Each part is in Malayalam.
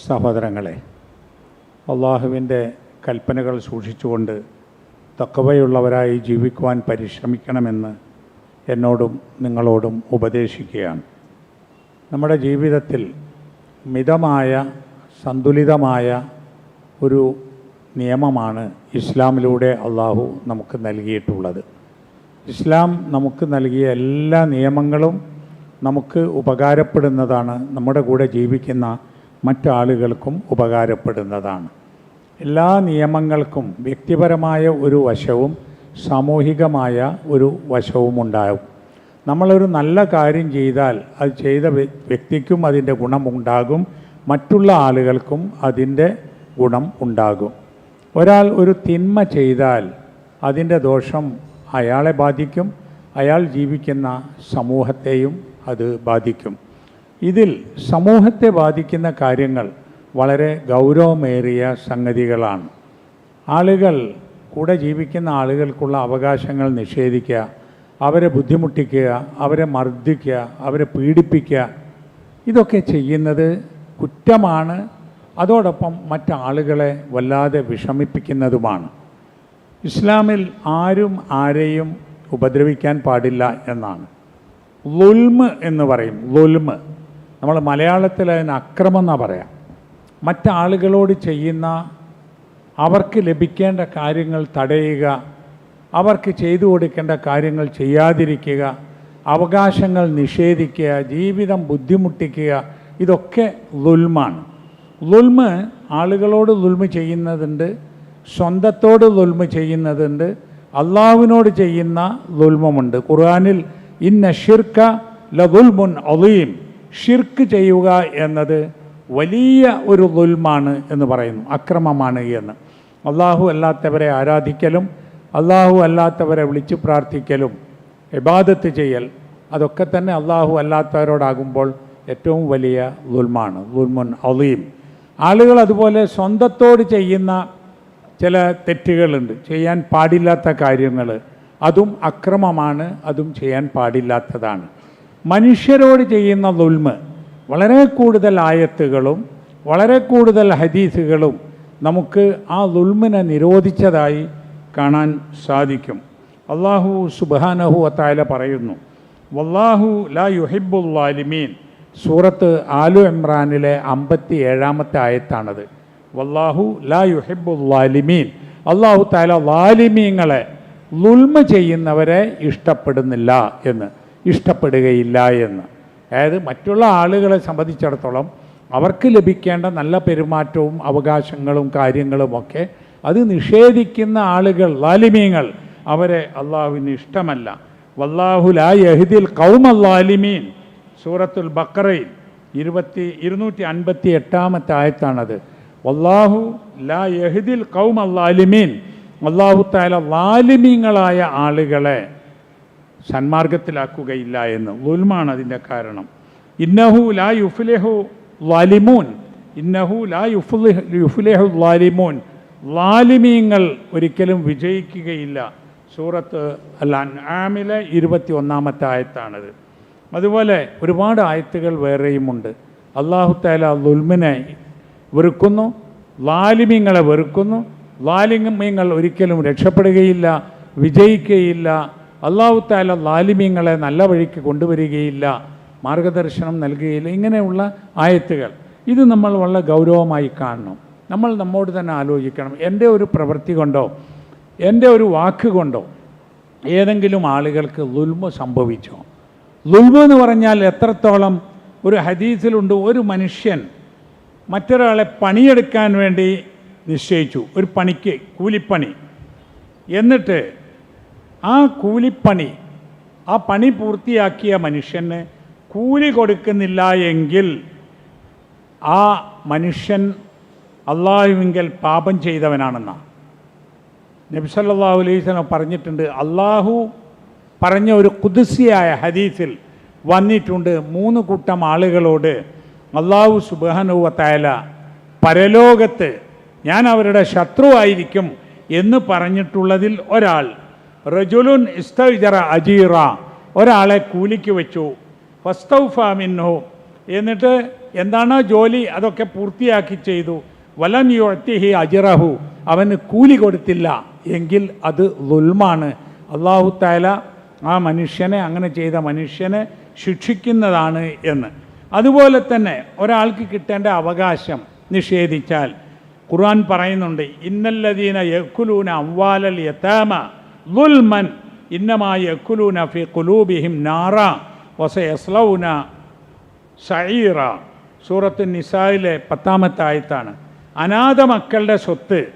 സഹോദരങ്ങളെ അള്ളാഹുവിന്റെ കൽപ്പനകൾ സൂക്ഷിച്ചുകൊണ്ട് തക്കവയുള്ളവരായി ജീവിക്കുവാൻ പരിശ്രമിക്കണമെന്ന് എന്നോടും നിങ്ങളോടും ഉപദേശിക്കുകയാണ്. നമ്മുടെ ജീവിതത്തിൽ മിതമായ സന്തുലിതമായ ഒരു നിയമമാണ് ഇസ്ലാമിലൂടെ അള്ളാഹു നമുക്ക് നൽകിയിട്ടുള്ളത്. ഇസ്ലാം നമുക്ക് നൽകിയ എല്ലാ നിയമങ്ങളും നമുക്ക് ഉപകാരപ്പെടുന്നതാണ് നമ്മുടെ കൂടെ ജീവിക്കുന്ന മറ്റാളുകൾക്കും ഉപകാരപ്പെടുന്നതാണ്. എല്ലാ നിയമങ്ങൾക്കും വ്യക്തിപരമായ ഒരു വശവും സാമൂഹികമായ ഒരു വശവും ഉണ്ടാകും. നമ്മളൊരു നല്ല കാര്യം ചെയ്താൽ അത് ചെയ്ത വ്യ- വ്യക്തിക്കും അതിന്റെ ഗുണമുണ്ടാകും മറ്റുള്ള ആളുകൾക്കും അതിന്റെ ഗുണം ഉണ്ടാകും. ഒരാൾ ഒരു തിന്മ ചെയ്താൽ അതിന്റെ ദോഷം അയാളെ ബാധിക്കും. അയാൾ ജീവിക്കുന്ന സമൂഹത്തെയും അത് ബാധിക്കും. ഇതിൽ സമൂഹത്തെ ബാധിക്കുന്ന കാര്യങ്ങൾ വളരെ ഗൗരവമേറിയ സംഗതികളാണ്. ആളുകൾ കൂടെ ജീവിക്കുന്ന ആളുകൾക്കുള്ള അവകാശങ്ങൾ നിഷേധിക്കുക അവരെ ബുദ്ധിമുട്ടിക്കുക അവരെ മർദ്ദിക്കുക അവരെ പീഡിപ്പിക്കുക ഇതൊക്കെ ചെയ്യുന്നത് കുറ്റമാണ്. അതോടൊപ്പം മറ്റാളുകളെ വല്ലാതെ വിഷമിപ്പിക്കുന്നതുമാണ്. ഇസ്ലാമിൽ ആരും ആരെയും ഉപദ്രവിക്കാൻ പാടില്ല എന്നാണ്. ലുൽമ് എന്ന് പറയും ലുൽമ് നമ്മൾ മലയാളത്തിൽ അതിന് അക്രമം എന്നാ പറയാം. മറ്റാളുകളോട് ചെയ്യുന്ന അവർക്ക് ലഭിക്കേണ്ട കാര്യങ്ങൾ തടയുക അവർക്ക് ചെയ്തു കൊടുക്കേണ്ട കാര്യങ്ങൾ ചെയ്യാതിരിക്കുക അവകാശങ്ങൾ നിഷേധിക്കുക ജീവിതം ബുദ്ധിമുട്ടിക്കുക ഇതൊക്കെ ലുൽമാണ് ലുൽമ് ആളുകളോട് ലുൽമ് ചെയ്യുന്നതുണ്ട് സ്വന്തത്തോട് ലുൽമ് ചെയ്യുന്നതുണ്ട് അള്ളാഹുവിനോട് ചെയ്യുന്ന ലുൽമുണ്ട് ഖുർആാനിൽ ഇന്ന ഷിർക്ക ലുൽമുൻ അലീം ഷിർക്ക് ചെയ്യുക എന്നത് വലിയ ഒരു ദുൽമാണ് എന്ന് പറയുന്നു. അക്രമമാണ് എന്ന്. അള്ളാഹു അല്ലാത്തവരെ ആരാധിക്കലും അള്ളാഹു അല്ലാത്തവരെ വിളിച്ചു പ്രാർത്ഥിക്കലും ഇബാദത്ത് ചെയ്യൽ അതൊക്കെ തന്നെ അള്ളാഹു അല്ലാത്തവരോടാകുമ്പോൾ ഏറ്റവും വലിയ ദുൽമാണ് ദുൽമുൻ അലീം ആളുകൾ അതുപോലെ സ്വന്തത്തോട് ചെയ്യുന്ന ചില തെറ്റുകളുണ്ട്. ചെയ്യാൻ പാടില്ലാത്ത കാര്യങ്ങൾ. അതും അക്രമമാണ് അതും ചെയ്യാൻ പാടില്ലാത്തതാണ്. മനുഷ്യരോട് ചെയ്യുന്ന ദുൽമ വളരെ കൂടുതൽ ആയത്തുകളും വളരെ കൂടുതൽ ഹദീസുകളും നമുക്ക് ആ ദുൽമിനെ നിരോധിച്ചതായി കാണാൻ സാധിക്കും. അള്ളാഹു സുബാനഹു അത്തായ പറയുന്നു വല്ലാഹു ലാ യുഹിബുല്ലാലിമീൻ സൂറത്ത് ആലു ഇമ്രാനിലെ അമ്പത്തി ഏഴാമത്തെ ആയത്താണത്. വല്ലാഹു ലാ യുഹിബുല്ലാലിമീൻ അള്ളാഹു താല ലാലിമീങ്ങളെ ലുൽമ ചെയ്യുന്നവരെ ഇഷ്ടപ്പെടുന്നില്ല എന്ന്. ഇഷ്ടപ്പെടുകയില്ല എന്ന്. അതായത് മറ്റുള്ള ആളുകളെ സംബന്ധിച്ചിടത്തോളം അവർക്ക് ലഭിക്കേണ്ട നല്ല പെരുമാറ്റവും അവകാശങ്ങളും കാര്യങ്ങളുമൊക്കെ അത് നിഷേധിക്കുന്ന ആളുകൾ ലാലിമീങ്ങൾ അവരെ അള്ളാഹുവിന് ഇഷ്ടമല്ല. വല്ലാഹു ലാ യഹിദിൽ കൗമ ലാലിമീൻ. സൂറത്തുൽ ബക്കറയിൽ ഇരുപത്തി ഇരുന്നൂറ്റി അൻപത്തി എട്ടാമത്തെ ആയത്താണത്. വല്ലാഹു ലാ യഹിദിൽ കൗമ ലാലിമീൻ. അള്ളാഹു താല ലാലിമീങ്ങളായ ആളുകളെ സന്മാർഗത്തിലാക്കുകയില്ല എന്ന്. ലുൽമാണ് അതിന്റെ കാരണം. ഇന്നഹു ലാ യുഫ്ലിഹു വാലിമൂൻ ഇന്നഹു ലാ യുഫ്ലിഹ് യുഫ്ലിഹു ലാലിമൂൻ. ലാലിമീങ്ങൾ ഒരിക്കലും വിജയിക്കുകയില്ല. സൂറത്ത് അൽ ആമിലെ ഇരുപത്തി ഒന്നാമത്തെ ആയത്താണത്. അതുപോലെ ഒരുപാട് ആയത്തുകൾ വേറെയുമുണ്ട്. അള്ളാഹു താല ലുൽമിനെ വെറുക്കുന്നു വാലിമീങ്ങളെ വെറുക്കുന്നു വാലിമീങ്ങൾ ഒരിക്കലും രക്ഷപ്പെടുകയില്ല വിജയിക്കുകയില്ല അള്ളാഹു താല ലാലിമ്യങ്ങളെ നല്ല വഴിക്ക് കൊണ്ടുവരികയില്ല മാർഗദർശനം നൽകുകയില്ല ഇങ്ങനെയുള്ള ആയത്തുകൾ. ഇത് നമ്മൾ വളരെ ഗൗരവമായി കാണണം. നമ്മൾ നമ്മോട് തന്നെ ആലോചിക്കണം. എന്റെ ഒരു പ്രവൃത്തി കൊണ്ടോ എന്റെ ഒരു വാക്ക് കൊണ്ടോ ഏതെങ്കിലും ആളുകൾക്ക് ലുൽമ സംഭവിച്ചോ? ലുൽമ എന്ന് പറഞ്ഞാൽ എത്രത്തോളം ഒരു ഹദീസിലുണ്ട് ഒരു മനുഷ്യൻ മറ്റൊരാളെ പണിയെടുക്കാൻ വേണ്ടി നിശ്ചയിച്ചു. ഒരു പണിക്ക് കൂലിപ്പണി. എന്നിട്ട് ആ കൂലിപ്പണി ആ പണി പൂർത്തിയാക്കിയ മനുഷ്യന് കൂലി കൊടുക്കുന്നില്ല എങ്കിൽ ആ മനുഷ്യൻ അള്ളാഹുവിങ്കൽ പാപം ചെയ്തവനാണെന്നാണ് നബി സല്ലല്ലാഹു അലൈഹി വസല്ലം പറഞ്ഞിട്ടുണ്ട് അള്ളാഹു പറഞ്ഞ ഒരു കുതിസിയായ ഹദീസിൽ വന്നിട്ടുണ്ട് മൂന്ന് കൂട്ടം ആളുകളോട് അള്ളാഹു സുബാനുവത്തായാല പരലോകത്ത് ഞാൻ അവരുടെ ശത്രുവായിരിക്കും എന്ന് പറഞ്ഞിട്ടുള്ളതിൽ ഒരാൾ. റജുലുൻ ഇസ്തജറ അജീറ. ഒരാളെ കൂലിക്ക് വെച്ചു. ഫസ്തൗഫാമിന്നു എന്നിട്ട് എന്താണോ ജോലി അതൊക്കെ പൂർത്തിയാക്കി ചെയ്തു. വലം യുഴത്തിഹി അജിറഹു. അവന് കൂലി കൊടുത്തില്ല. എങ്കിൽ അത് ദുൽമാണ് അള്ളാഹു താല ആ മനുഷ്യനെ അങ്ങനെ ചെയ്ത മനുഷ്യനെ ശിക്ഷിക്കുന്നതാണ് എന്ന്. അതുപോലെ തന്നെ ഒരാൾക്ക് കിട്ടേണ്ട അവകാശം നിഷേധിച്ചാൽ. ഖുർആൻ പറയുന്നുണ്ട് ഇന്നല്ലദീന യക്കുലൂന അംവാലൽ യതാമ. ലുൽമൻ ഇന്നമായി യക്കുലൂന في قلوبهم نارا വസയസ്ലൗന സഈറ സൂറത്ത് നിസായിലെ പത്താമത്തെ ആയത്താണ്. അനാഥ മക്കളുടെ സ്വത്ത്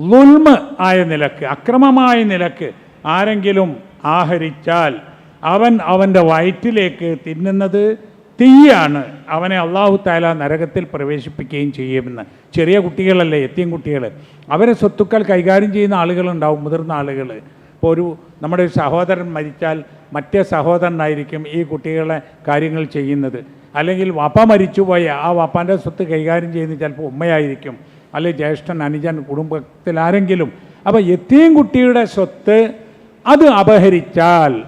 ലുൽമ ആയ നിലയ്ക്ക് അക്രമമായ നിലയ്ക്ക് ആരെങ്കിലും ആഹരിച്ചാൽ അവൻ അവന്റെ വയറ്റിലേക്ക് തിന്നുന്നത് തീയാണ്. അവനെ അള്ളാഹു താല നരകത്തിൽ പ്രവേശിപ്പിക്കുകയും ചെയ്യുമെന്ന്. ചെറിയ കുട്ടികളല്ലേ എത്തിയും കുട്ടികൾ അവരെ സ്വത്തുക്കൾ കൈകാര്യം ചെയ്യുന്ന ആളുകളുണ്ടാവും മുതിർന്ന ആളുകൾ ഇപ്പോൾ ഒരു നമ്മുടെ ഒരു സഹോദരൻ മരിച്ചാൽ മറ്റേ സഹോദരനായിരിക്കും ഈ കുട്ടികളെ കാര്യങ്ങൾ ചെയ്യുന്നത്. അല്ലെങ്കിൽ വാപ്പ മരിച്ചുപോയ ആ വാപ്പാന്റെ സ്വത്ത് കൈകാര്യം ചെയ്യുന്നത് ചിലപ്പോൾ ഉമ്മയായിരിക്കും. അല്ലെങ്കിൽ ജ്യേഷ്ഠൻ അനുജൻ കുടുംബത്തിൽ ആരെങ്കിലും. അപ്പോൾ എത്തിയും കുട്ടിയുടെ സ്വത്ത് അത് അപഹരിച്ചാൽ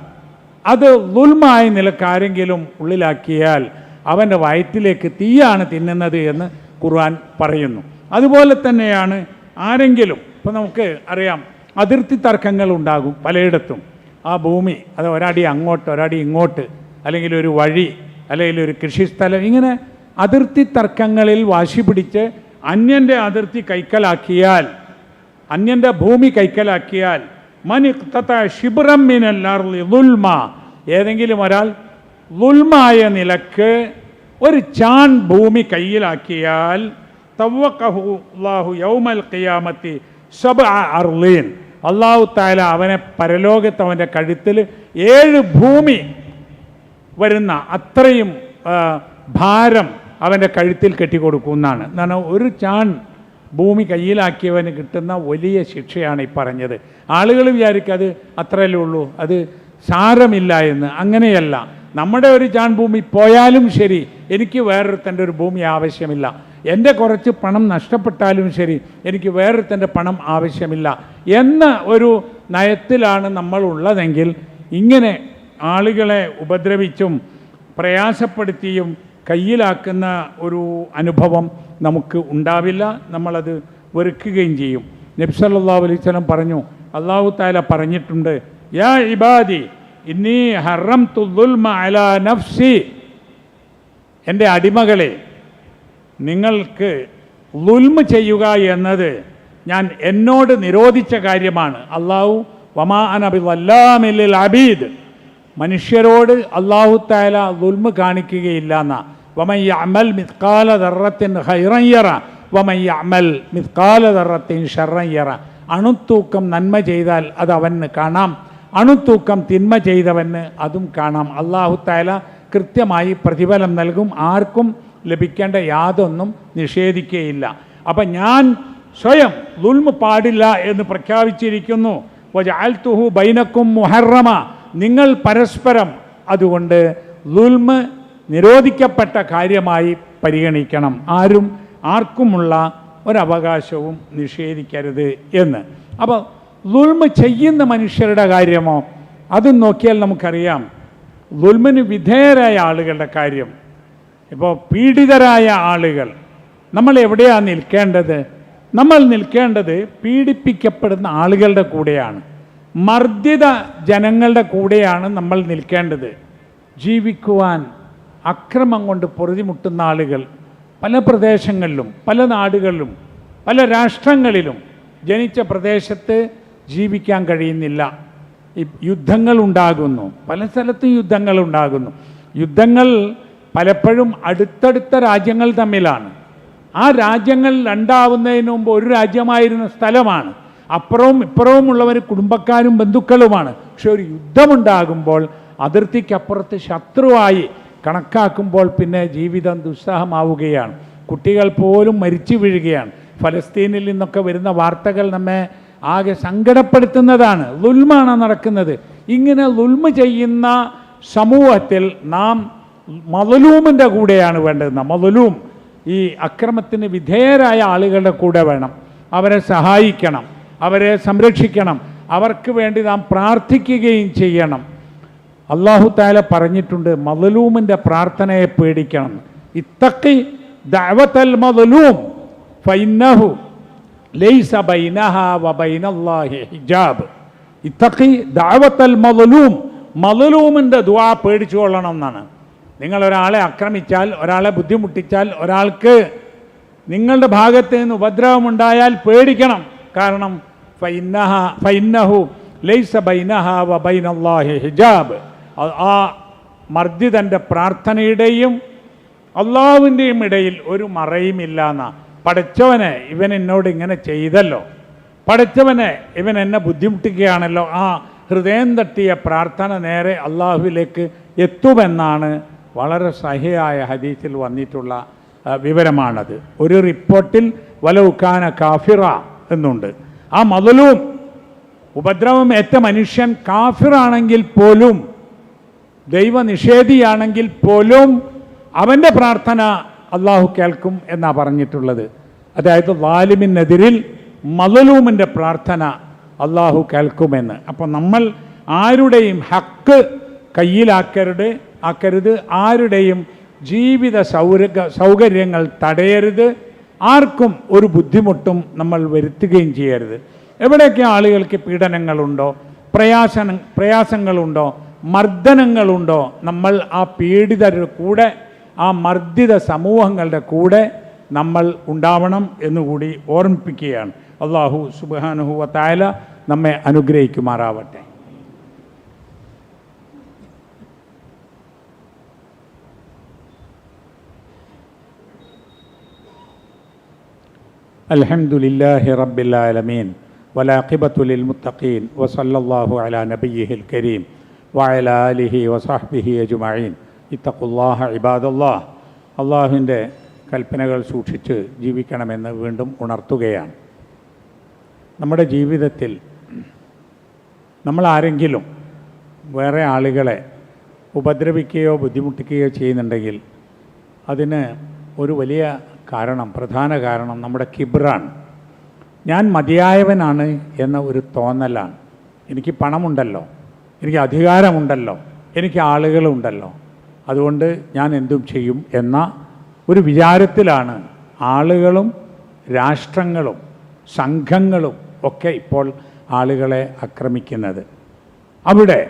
അത് ദുൽമായ നിലക്കാരെങ്കിലും ഉള്ളിലാക്കിയാൽ അവന്റെ വയറ്റിലേക്ക് തീയാണ് തിന്നുന്നത് എന്ന് ഖുർആൻ പറയുന്നു. അതുപോലെ തന്നെയാണ് ആരെങ്കിലും. ഇപ്പം നമുക്ക് അറിയാം അതിർത്തി തർക്കങ്ങൾ ഉണ്ടാകും പലയിടത്തും. ആ ഭൂമി അത് ഒരടി അങ്ങോട്ട് ഒരടി ഇങ്ങോട്ട് അല്ലെങ്കിൽ ഒരു വഴി അല്ലെങ്കിൽ ഒരു കൃഷിസ്ഥലം ഇങ്ങനെ അതിർത്തി തർക്കങ്ങളിൽ വാശി പിടിച്ച് അന്യന്റെ അതിർത്തി കൈക്കലാക്കിയാൽ അന്യന്റെ ഭൂമി കൈക്കലാക്കിയാൽ മനിക്തത ഷിബ്രം മിനൽ ദുൽമ ഏതെങ്കിലും ഒരാൾ ദുൽമായ നിലയ്ക്ക് ഒരു ചാൻ ഭൂമി കയ്യിലാക്കിയാൽ തവക്കഹു അള്ളാഹു യൗമൽ ഖിയാമത്തി സബ അർലീൻ അള്ളാഹു താല അവനെ പരലോകത്ത് അവന്റെ കഴുത്തിൽ ഏഴ് ഭൂമി വരുന്ന അത്രയും ഭാരം അവന്റെ കഴുത്തിൽ കെട്ടിക്കൊടുക്കുമെന്നാണ് എന്നാണ് ഒരു ചാൺ ഭൂമി കയ്യിലാക്കിയവന് കിട്ടുന്ന വലിയ ശിക്ഷയാണ് ഈ പറഞ്ഞത്. ആളുകൾ വിചാരിക്കും അത് അത്രയല്ലേ ഉള്ളൂ അത് സാരമില്ല എന്ന്. അങ്ങനെയല്ല. നമ്മുടെ ഒരു ചാൺ ഭൂമി പോയാലും ശരി എനിക്ക് വേറൊരുത്തന്റെ ഒരു ഭൂമി ആവശ്യമില്ല. എന്റെ കുറച്ച് പണം നഷ്ടപ്പെട്ടാലും ശരി എനിക്ക് വേറൊരുത്തന്റെ പണം ആവശ്യമില്ല എന്ന ഒരു നയത്തിലാണ് നമ്മൾ ഉള്ളതെങ്കിൽ ഇങ്ങനെ ആളുകളെ ഉപദ്രവിച്ചും പ്രയാസപ്പെടുത്തിയും കയ്യിലാക്കുന്ന ഒരു അനുഭവം നമുക്ക് ഉണ്ടാവില്ല. നമ്മളത് വെറുക്കുകയും ചെയ്യും. നബ്സല്ലാ അലൈഹി സ്വലം പറഞ്ഞു അള്ളാഹു താല പറഞ്ഞിട്ടുണ്ട് യാ ഇബാദി ഇന്നീ ഹറം തുൽമ അല നഫ്സി. എന്റെ അടിമകളെ നിങ്ങൾക്ക് ലുൽമ ചെയ്യുക എന്നത് ഞാൻ എന്നോട് നിരോധിച്ച കാര്യമാണ്. അള്ളാഹു വമാ അനബി വല്ലാമില്ലിൽ അബീദ്. മനുഷ്യരോട് അള്ളാഹു താല ലുൽമ കാണിക്കുകയില്ല എന്ന. വമയ്യ അമൽ മിത്കാല ദറത്തിൻ ഹൈറയ്യറ വമയ്യ അമൽ മിത്കാല ദറത്തിൻ ഷറയ്യറ അണുത്തൂക്കം നന്മ ചെയ്താൽ അത് അവന് കാണാം. അണുത്തൂക്കം തിന്മ ചെയ്തവന് അതും കാണാം. അള്ളാഹു താല കൃത്യമായി പ്രതിഫലം നൽകും. ആർക്കും ലഭിക്കേണ്ട യാതൊന്നും നിഷേധിക്കുകയില്ല അപ്പം ഞാൻ സ്വയം ദുൽമ പാടില്ല എന്ന് പ്രഖ്യാപിച്ചിരിക്കുന്നു. വജഅൽതുഹു ബൈനക്കും മുഹറമ. നിങ്ങൾ പരസ്പരം അതുകൊണ്ട് ദുൽമ നിരോധിക്കപ്പെട്ട കാര്യമായി പരിഗണിക്കണം. ആരും ആർക്കുമുള്ള ഒരവകാശവും നിഷേധിക്കരുത് എന്ന്. അപ്പോൾ ദുൽമ ചെയ്യുന്ന മനുഷ്യരുടെ കാര്യമോ? അതും നോക്കിയാൽ നമുക്കറിയാം. ദുൽമിന് വിധേയരായ ആളുകളുടെ കാര്യം. ഇപ്പോൾ പീഡിതരായ ആളുകൾ നമ്മൾ എവിടെയാണ് നിൽക്കേണ്ടത്? നമ്മൾ നിൽക്കേണ്ടത് പീഡിപ്പിക്കപ്പെടുന്ന ആളുകളുടെ കൂടെയാണ്. മർദ്ദിത ജനങ്ങളുടെ കൂടെയാണ് നമ്മൾ നിൽക്കേണ്ടത്. ജീവിക്കുവാൻ അക്രമം കൊണ്ട് പൊറുതിമുട്ടുന്ന ആളുകൾ പല പ്രദേശങ്ങളിലും പല നാടുകളിലും പല രാഷ്ട്രങ്ങളിലും ജനിച്ച പ്രദേശത്ത് ജീവിക്കാൻ കഴിയുന്നില്ല. യുദ്ധങ്ങൾ ഉണ്ടാകുന്നു. പല സ്ഥലത്തും യുദ്ധങ്ങൾ ഉണ്ടാകുന്നു. യുദ്ധങ്ങൾ പലപ്പോഴും അടുത്തടുത്ത രാജ്യങ്ങൾ തമ്മിലാണ്. ആ രാജ്യങ്ങൾ രണ്ടാവുന്നതിന് മുമ്പ് ഒരു രാജ്യമായിരുന്ന സ്ഥലമാണ്. അപ്പുറവും ഇപ്പുറവും ഉള്ളവർ കുടുംബക്കാരും ബന്ധുക്കളുമാണ്. പക്ഷെ ഒരു യുദ്ധമുണ്ടാകുമ്പോൾ അതിർത്തിക്കപ്പുറത്ത് ശത്രുവായി കണക്കാക്കുമ്പോൾ പിന്നെ ജീവിതം ദുസ്സഹമാവുകയാണ്. കുട്ടികൾ പോലും മരിച്ചു വീഴുകയാണ്. ഫലസ്തീനിൽ നിന്നൊക്കെ വരുന്ന വാർത്തകൾ നമ്മെ ആകെ സങ്കടപ്പെടുത്തുന്നതാണ്. ലുൽമാണ് നടക്കുന്നത്. ഇങ്ങനെ ലുൽമ ചെയ്യുന്ന സമൂഹത്തിൽ നാം മതലൂമിന്റെ കൂടെയാണ് വേണ്ടത്. മതലൂം ഈ അക്രമത്തിന് വിധേയരായ ആളുകളുടെ കൂടെ വേണം. അവരെ സഹായിക്കണം. അവരെ സംരക്ഷിക്കണം. അവർക്ക് വേണ്ടി നാം പ്രാർത്ഥിക്കുകയും ചെയ്യണം. അള്ളാഹു താല പറഞ്ഞിട്ടുണ്ട് മതലൂമിന്റെ പ്രാർത്ഥനയെ പേടിക്കണം. ഇത്തക്കി ദഅവത്തൽ മതലൂം ഫൈനഹു ലൈസ ഹിജാബ്. ഇത്തക്കി ദഅവത്തൽ മതലൂം മതലൂമിന്റെ ദുആ പേടിച്ചു കൊള്ളണം എന്നാണ്. നിങ്ങൾ ഒരാളെ ആക്രമിച്ചാൽ ഒരാളെ ബുദ്ധിമുട്ടിച്ചാൽ ഒരാൾക്ക് നിങ്ങളുടെ ഭാഗത്ത് നിന്ന് ഉപദ്രവമുണ്ടായാൽ പേടിക്കണം. കാരണം ഫൈനഹ ഫൈനഹു ലൈസ ബൈനഹ വ ബൈനല്ലാഹി ഹിജാബ്. ആ- മർദ്ദിതന്റെ പ്രാർത്ഥനയുടെയും അള്ളാഹുവിന്റെയും ഇടയിൽ ഒരു മറയുമില്ല എന്നാ. പഠിച്ചവനെ ഇവൻ എന്നോട് ഇങ്ങനെ ചെയ്തല്ലോ. പഠിച്ചവനെ ഇവൻ എന്നെ ബുദ്ധിമുട്ടിക്കുകയാണല്ലോ. ആ ഹൃദയം തട്ടിയ പ്രാർത്ഥന നേരെ അള്ളാഹുവിലേക്ക് എത്തുമെന്നാണ് വളരെ സഹിയായ ഹദീസിൽ വന്നിട്ടുള്ള വിവരമാണത്. ഒരു റിപ്പോർട്ടിൽ വലൗക്കാന കാഫിറ എന്നുണ്ട്. ആ മതലും ഉപദ്രവം ഏറ്റ മനുഷ്യൻ കാഫിറാണെങ്കിൽ പോലും ദൈവനിഷേധിയാണെങ്കിൽ പോലും അവന്റെ പ്രാർത്ഥന അള്ളാഹു കേൾക്കും എന്നാണ് പറഞ്ഞിട്ടുള്ളത്. അതായത് വാലിമിനെതിരിൽ മതലൂമിന്റെ പ്രാർത്ഥന അള്ളാഹു കേൾക്കുമെന്ന്. അപ്പോൾ നമ്മൾ ആരുടെയും ഹക്ക് കയ്യിലാക്കരുത് ആക്കരുത്. ആരുടെയും ജീവിത സൗരക സൗകര്യങ്ങൾ തടയരുത്. ആർക്കും ഒരു ബുദ്ധിമുട്ടും നമ്മൾ വരുത്തുകയും ചെയ്യരുത്. എവിടെയൊക്കെ ആളുകൾക്ക് പീഡനങ്ങളുണ്ടോ പ്രയാസന പ്രയാസങ്ങളുണ്ടോ മർദ്ദനങ്ങളുണ്ടോ നമ്മൾ ആ പീഡിതരുടെ കൂടെ ആ മർദ്ദിത സമൂഹങ്ങളുടെ കൂടെ നമ്മൾ ഉണ്ടാവണം എന്നുകൂടി ഓർമ്മിപ്പിക്കുകയാണ്. അള്ളാഹു സുബാനുഹുവ തായാല നമ്മെ അനുഗ്രഹിക്കുമാറാവട്ടെ. الحمد لله رب العالمين والعاقبة للمتقين وصلى الله على نبيه الكريم وعلى آله وصحبه أجمعين اتقوا الله عباد الله അള്ളാഹുവിൻ്റെ കൽപ്പനകൾ സൂക്ഷിച്ച് ജീവിക്കണമെന്ന് വീണ്ടും ഉണർത്തുകയാണ് നമ്മുടെ ജീവിതത്തിൽ നമ്മൾ ആരെങ്കിലും വേറെ ആളുകളെ ഉപദ്രവിക്കുകയോ ബുദ്ധിമുട്ടിക്കുകയോ ചെയ്യുന്നുണ്ടെങ്കിൽ അതിന് ഒരു വലിയ കാരണം പ്രധാന കാരണം നമ്മുടെ കിബ്രാണ് ഞാൻ മതിയായവനാണ് എന്ന ഒരു തോന്നലാണ്. എനിക്ക് പണമുണ്ടല്ലോ എനിക്ക് അധികാരമുണ്ടല്ലോ എനിക്ക് ആളുകളുണ്ടല്ലോ. അതുകൊണ്ട് ഞാൻ എന്തും ചെയ്യും എന്ന ഒരു വിചാരത്തിലാണ് ആളുകളും രാഷ്ട്രങ്ങളും സംഘങ്ങളും ഒക്കെ ഇപ്പോൾ ആളുകളെ ആക്രമിക്കുന്നത്. അവിടെ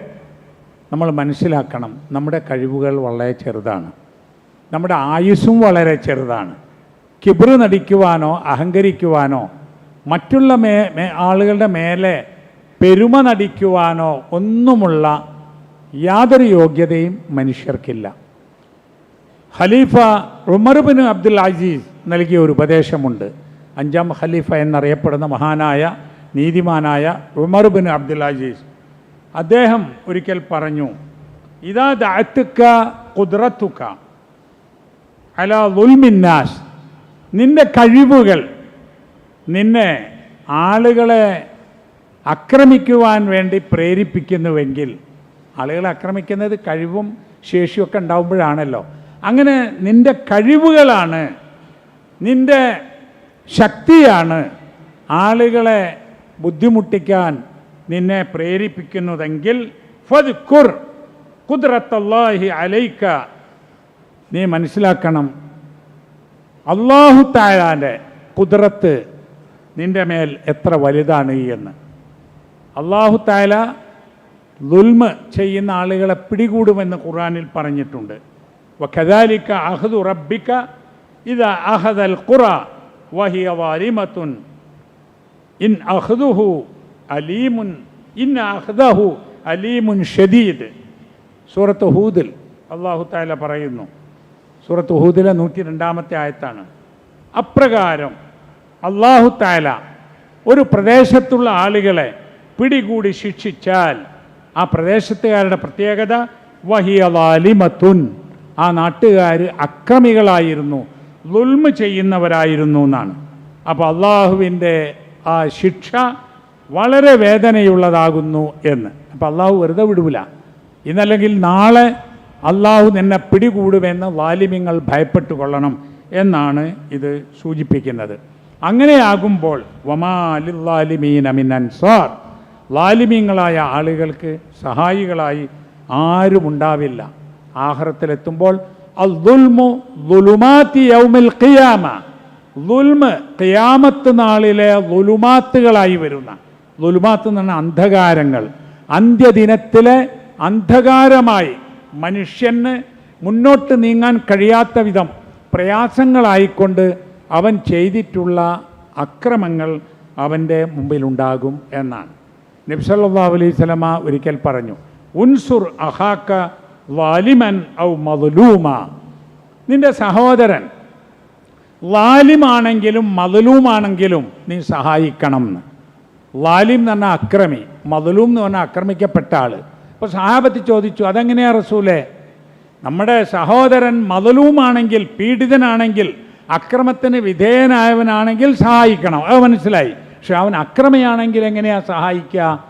നമ്മൾ മനസ്സിലാക്കണം നമ്മുടെ കഴിവുകൾ വളരെ ചെറുതാണ്. നമ്മുടെ ആയുസ്സും വളരെ ചെറുതാണ്. കിബിറ് നടിക്കുവാനോ അഹങ്കരിക്കുവാനോ മറ്റുള്ള മേ ആളുകളുടെ മേലെ പെരുമ നടിക്കുവാനോ ഒന്നുമുള്ള യാതൊരു യോഗ്യതയും മനുഷ്യർക്കില്ല. ഖലീഫ ഉമർബിൻ അബ്ദുൽ അജീസ് നൽകിയ ഒരു ഉപദേശമുണ്ട്. അഞ്ചാം ഖലീഫ എന്നറിയപ്പെടുന്ന മഹാനായ നീതിമാനായ ഉമർബിൻ അബ്ദുൽ അജീസ് അദ്ദേഹം ഒരിക്കൽ പറഞ്ഞു ഇതാ ദഅത്തുക്ക കുദ്റത്തുക്ക അല ദുൽമിന്നാസ് നിന്റെ കഴിവുകൾ നിന്നെ ആളുകളെ ആക്രമിക്കുവാൻ വേണ്ടി പ്രേരിപ്പിക്കുന്നുവെങ്കിൽ ആളുകളെ ആക്രമിക്കുന്നത് കഴിവും ശേഷിയൊക്കെ ഉണ്ടാവുമ്പോഴാണല്ലോ. അങ്ങനെ നിന്റെ കഴിവുകളാണ് നിന്റെ ശക്തിയാണ് ആളുകളെ ബുദ്ധിമുട്ടിക്കാൻ നിന്നെ പ്രേരിപ്പിക്കുന്നതെങ്കിൽ ഫദ്കുർ കുദ്രത്തല്ലാഹി അലൈക്ക നീ മനസ്സിലാക്കണം അള്ളാഹു താഴാന്റെ കുതിരത്ത് നിന്റെ മേൽ എത്ര വലുതാണ് എന്ന്. അള്ളാഹു താല ദുൽമ് ചെയ്യുന്ന ആളുകളെ പിടികൂടുമെന്ന് ഖുറാനിൽ പറഞ്ഞിട്ടുണ്ട്. വഖദാലിക്ക അഹദു റബ്ബിക്ക ഇത് അഹദൽ ഖുറ വഹിയ വാലിമത്തുൻ. In അഹ്ദുഹു അലീമുൻ in അഹ്ദഹു അലീമുൻ Shadeed. സൂറത്ത് ഹൂദിൽ അള്ളാഹു താല പറയുന്നു സൂറത്ത് ഹൂദിലെ നൂറ്റി രണ്ടാമത്തെ ആയത്താണ്. അപ്രകാരം അള്ളാഹു താല ഒരു പ്രദേശത്തുള്ള ആളുകളെ പിടികൂടി ശിക്ഷിച്ചാൽ ആ പ്രദേശത്തുകാരുടെ പ്രത്യേകത വഹിയലാലിമത്തുൻ ആ നാട്ടുകാർ അക്രമികളായിരുന്നു ലുൽമ് ചെയ്യുന്നവരായിരുന്നു എന്നാണ്. അപ്പോൾ അള്ളാഹുവിന്റെ ആ ശിക്ഷ വളരെ വേദനയുള്ളതാകുന്നു എന്ന്. അപ്പോൾ അള്ളാഹു വെറുതെ വിടൂല. ഇന്നല്ലെങ്കിൽ നാളെ അള്ളാഹു നിന്നെ പിടികൂടുമെന്ന് വാലിമ്യങ്ങൾ ഭയപ്പെട്ടു കൊള്ളണം എന്നാണ് ഇത് സൂചിപ്പിക്കുന്നത്. അങ്ങനെയാകുമ്പോൾ വമാലിമീൻ അൻസാർ. ആളുകൾക്ക് സഹായികളായി ആരും ഉണ്ടാവില്ല. ദുൽമ് ഖിയാമത്ത് നാളിലെ ദുലുമാത്തുകളായി വരുന്ന. ദുലുമാത്ത് എന്ന് അന്ധകാരങ്ങൾ. അന്ത്യദിനത്തിലെ അന്ധകാരമായി മനുഷ്യന് മുന്നോട്ട് നീങ്ങാൻ കഴിയാത്ത വിധം പ്രയാസങ്ങളായിക്കൊണ്ട് അവൻ ചെയ്തിട്ടുള്ള അക്രമങ്ങൾ അവന്റെ മുമ്പിലുണ്ടാകും എന്നാണ്. നബ്സല്ലാ അലൈഹി സ്വലമ ഒരിക്കൽ പറഞ്ഞു ഉൻസുർ അഹാക്ക വാലിമൻ ഔ മതലൂമ നിന്റെ സഹോദരൻ ലാലിമാണെങ്കിലും മതലൂമാണെങ്കിലും നീ സഹായിക്കണം എന്ന് എന്ന് പറഞ്ഞാൽ അക്രമി മതലൂം എന്ന് പറഞ്ഞാൽ ആക്രമിക്കപ്പെട്ട ആൾ അപ്പോൾ സഹാബത്ത് ചോദിച്ചു അതെങ്ങനെയാ റസൂലേ? നമ്മുടെ സഹോദരൻ മതലൂമാണെങ്കിൽ പീഡിതനാണെങ്കിൽ അക്രമത്തിന് വിധേയനായവനാണെങ്കിൽ സഹായിക്കണം. അത് മനസ്സിലായി. പക്ഷെ അവൻ അക്രമയാണെങ്കിൽ എങ്ങനെയാ സഹായിക്കുക?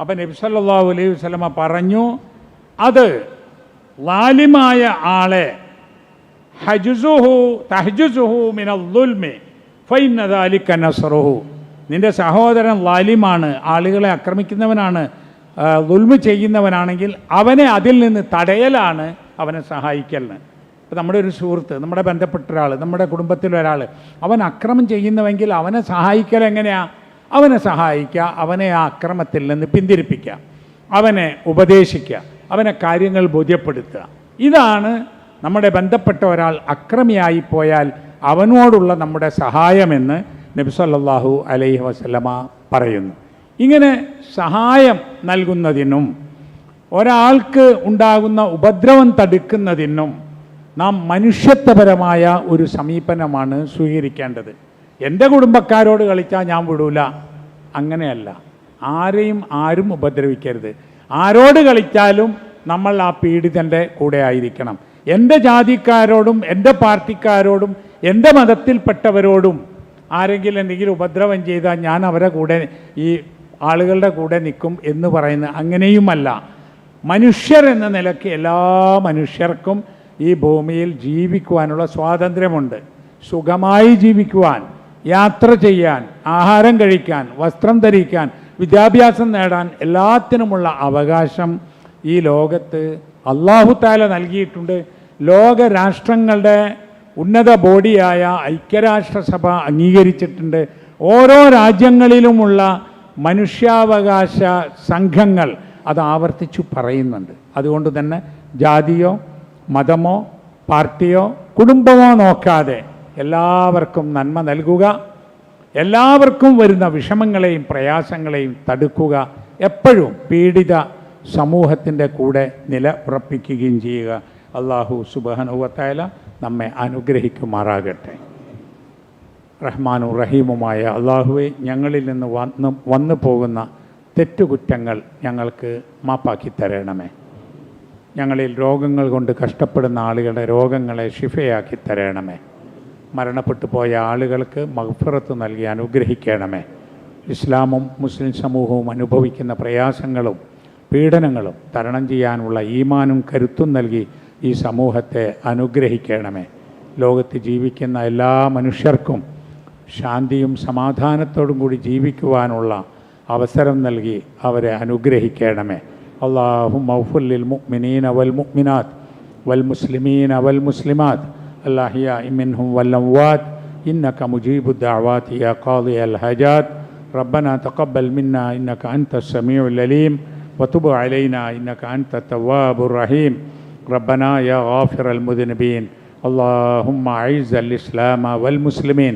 അപ്പം നബ്സല്ലാഹു അലൈഹി വസ്ലമ പറഞ്ഞു അത് ലാലിമായ ആളെ ഹജുസുഹു തഹജുസുഹു മിനൽ ദുൽമി ഫൈന ദാലിക നിന്റെ സഹോദരൻ ലാലിമാണ് ആളുകളെ ആക്രമിക്കുന്നവനാണ് ദുൽമ് ചെയ്യുന്നവനാണെങ്കിൽ അവനെ അതിൽ നിന്ന് തടയലാണ് അവനെ സഹായിക്കലിന്. ഇപ്പം നമ്മുടെ ഒരു സുഹൃത്ത് നമ്മുടെ ബന്ധപ്പെട്ട ഒരാൾ നമ്മുടെ കുടുംബത്തിൽ ഒരാൾ അവൻ അക്രമം ചെയ്യുന്നുവെങ്കിൽ അവനെ സഹായിക്കൽ എങ്ങനെയാ? അവനെ സഹായിക്കുക അവനെ ആ അക്രമത്തിൽ നിന്ന് പിന്തിരിപ്പിക്കുക അവനെ ഉപദേശിക്കുക അവനെ കാര്യങ്ങൾ ബോധ്യപ്പെടുത്തുക. ഇതാണ് നമ്മുടെ ബന്ധപ്പെട്ട ഒരാൾ അക്രമിയായി പോയാൽ അവനോടുള്ള നമ്മുടെ സഹായമെന്ന് നബി സല്ലല്ലാഹു അലൈഹി വസല്ലമ പറയുന്നു. ഇങ്ങനെ സഹായം നൽകുന്നതിനും ഒരാൾക്ക് ഉണ്ടാകുന്ന ഉപദ്രവം തടുക്കുന്നതിനും നാം മനുഷ്യത്വപരമായ ഒരു സമീപനമാണ് സ്വീകരിക്കേണ്ടത്. എന്റെ കുടുംബക്കാരോട് കളിച്ചാൽ ഞാൻ വിടൂല. അങ്ങനെയല്ല. ആരെയും ആരും ഉപദ്രവിക്കരുത്. ആരോട് കളിച്ചാലും നമ്മൾ ആ പീഡിതന്റെ കൂടെ ആയിരിക്കണം. എന്റെ ജാതിക്കാരോടും എന്റെ പാർട്ടിക്കാരോടും എന്റെ മതത്തിൽപ്പെട്ടവരോടും ആരെങ്കിലും എന്തെങ്കിലും ഉപദ്രവം ചെയ്താൽ ഞാൻ അവരെ കൂടെ ഈ ആളുകളുടെ കൂടെ നിൽക്കും എന്ന് പറയുന്ന അങ്ങനെയുമല്ല. മനുഷ്യർ എന്ന നിലയ്ക്ക് എല്ലാ മനുഷ്യർക്കും ഈ ഭൂമിയിൽ ജീവിക്കുവാനുള്ള സ്വാതന്ത്ര്യമുണ്ട്. സുഖമായി ജീവിക്കുവാൻ യാത്ര ചെയ്യാൻ ആഹാരം കഴിക്കാൻ വസ്ത്രം ധരിക്കാൻ വിദ്യാഭ്യാസം നേടാൻ എല്ലാത്തിനുമുള്ള അവകാശം ഈ ലോകത്ത് അള്ളാഹുത്താല നൽകിയിട്ടുണ്ട്. ലോകരാഷ്ട്രങ്ങളുടെ ഉന്നത ബോഡിയായ ഐക്യരാഷ്ട്രസഭ അംഗീകരിച്ചിട്ടുണ്ട്. ഓരോ രാജ്യങ്ങളിലുമുള്ള മനുഷ്യാവകാശ സംഘങ്ങൾ അത് ആവർത്തിച്ചു പറയുന്നുണ്ട്. അതുകൊണ്ട് തന്നെ ജാതിയോ മതമോ പാർട്ടിയോ കുടുംബമോ നോക്കാതെ എല്ലാവർക്കും നന്മ നൽകുക എല്ലാവർക്കും വരുന്ന വിഷമങ്ങളെയും പ്രയാസങ്ങളെയും തടുക്കുക എപ്പോഴും പീഡിത സമൂഹത്തിന്റെ കൂടെ നില ഉറപ്പിക്കുകയും ചെയ്യുക. അള്ളാഹു സുബഹനുവത്തായ നമ്മെ അനുഗ്രഹിക്കുമാറാകട്ടെ. റഹ്മാനു റഹീമുമായ അള്ളാഹുവെ ഞങ്ങളിൽ നിന്ന് വന്ന് വന്നു പോകുന്ന തെറ്റുകുറ്റങ്ങൾ ഞങ്ങൾക്ക് മാപ്പാക്കി തരണമേ. ഞങ്ങളിൽ രോഗങ്ങൾ കൊണ്ട് കഷ്ടപ്പെടുന്ന ആളുകളുടെ രോഗങ്ങളെ ഷിഫയാക്കി തരണമേ. മരണപ്പെട്ടു പോയ ആളുകൾക്ക് മഗ്ഫിറത്ത് നൽകി അനുഗ്രഹിക്കണമേ. ഇസ്ലാമും മുസ്ലിം സമൂഹവും അനുഭവിക്കുന്ന പ്രയാസങ്ങളും പീഡനങ്ങളും തരണം ചെയ്യാനുള്ള ഈമാനും കരുത്തും നൽകി ഈ സമൂഹത്തെ അനുഗ്രഹിക്കണമേ. ലോകത്ത് ജീവിക്കുന്ന എല്ലാ മനുഷ്യർക്കും ശാന്തിയും സമാധാനത്തോടും കൂടി ജീവിക്കുവാനുള്ള അവസരം നൽകി അവരെ അനുഗ്രഹിക്കണമേ അള്ളാഹു മൗഫുല്ലിൽ മുഅ്മിനീന വൽ മുഅ്മിനാത്ത് വൽ മുസ്ലിമീന വൽ മുസ്ലിമാത്ത് الأحياء منهم والأموات إنك مجيب الدعوات يا قاضي الحاجات ربنا تقبل منا إنك أنت السميع العليم وتب علينا إنك أنت التواب الرحيم ربنا يا غافر المذنبين اللهم أعز الإسلام والمسلمين